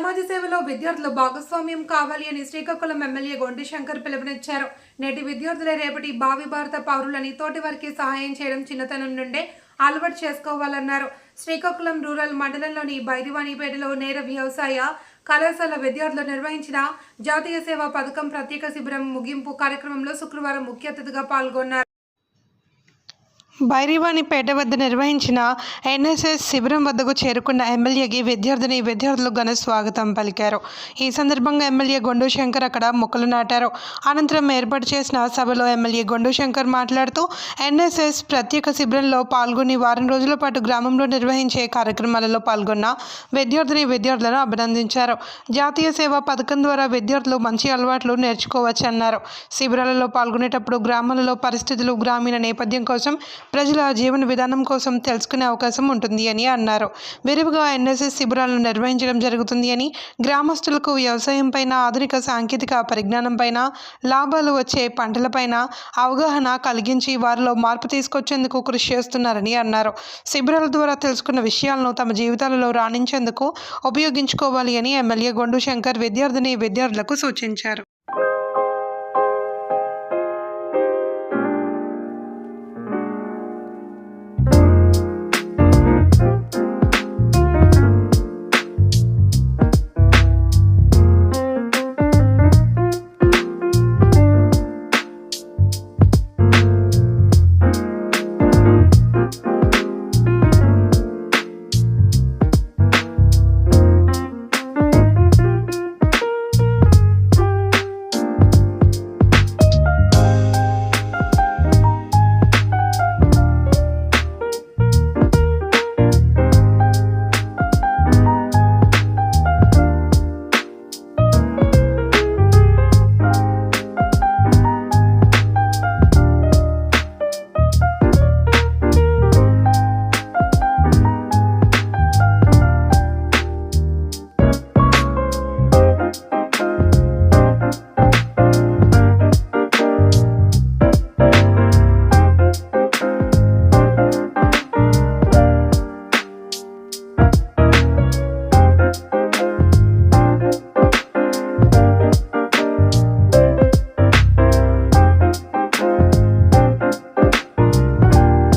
సమాజ సేవలో విద్యార్థులు భాగస్వామ్యం కావాలి అని శ్రీకాకుళం ఎమ్మెల్యే గొండి శంకర్ పిలుపునిచ్చారు. నేటి విద్యార్థులే రేపటి భావి భారత పౌరులని తోటి వారికి సహాయం చేయడం చిన్నతనం నుండే అలవాటు చేసుకోవాలన్నారు. శ్రీకాకుళం రూరల్ మండలంలోని బైరివాణిపేటలో నేర వ్యవసాయ కళాశాల విద్యార్థులు నిర్వహించిన జాతీయ సేవా పథకం ప్రత్యేక శిబిరం ముగింపు కార్యక్రమంలో శుక్రవారం ముఖ్య అతిథిగా పాల్గొన్నారు. బైరివాణిపేట వద్ద నిర్వహించిన ఎన్ఎస్ఎస్ శిబిరం వద్దకు చేరుకున్న ఎమ్మెల్యేకి విద్యార్థిని విద్యార్థులు ఘన స్వాగతం పలికారు. ఈ సందర్భంగా ఎమ్మెల్యే గొండు శంకర్ అక్కడ మొక్కలు నాటారు. అనంతరం ఏర్పాటు చేసిన సభలో ఎమ్మెల్యే గొండు శంకర్ మాట్లాడుతూ ఎన్ఎస్ఎస్ ప్రత్యేక శిబిరంలో పాల్గొని వారం రోజుల పాటు గ్రామంలో నిర్వహించే కార్యక్రమాలలో పాల్గొన్న విద్యార్థిని విద్యార్థులను అభినందించారు. జాతీయ సేవా పథకం ద్వారా విద్యార్థులు మంచి అలవాట్లు నేర్చుకోవచ్చన్నారు. శిబిరాలలో పాల్గొనేటప్పుడు గ్రామాలలో పరిస్థితులు గ్రామీణ నేపథ్యం కోసం ప్రజల జీవన విధానం కోసం తెలుసుకునే అవకాశం ఉంటుంది అని అన్నారు. విరివిగా ఎన్ఎస్ఎస్ శిబిరాలను నిర్వహించడం జరుగుతుంది అని గ్రామస్తులకు వ్యవసాయం పైన ఆధునిక సాంకేతిక పరిజ్ఞానం పైన లాభాలు వచ్చే పంటలపైన అవగాహన కలిగించి వారిలో మార్పు తీసుకొచ్చేందుకు కృషి చేస్తున్నారని అన్నారు. శిబిరాల ద్వారా తెలుసుకున్న విషయాలను తమ జీవితాలలో రాణించేందుకు ఉపయోగించుకోవాలి అని ఎమ్మెల్యే గొండు శంకర్ విద్యార్థిని విద్యార్థులకు సూచించారు.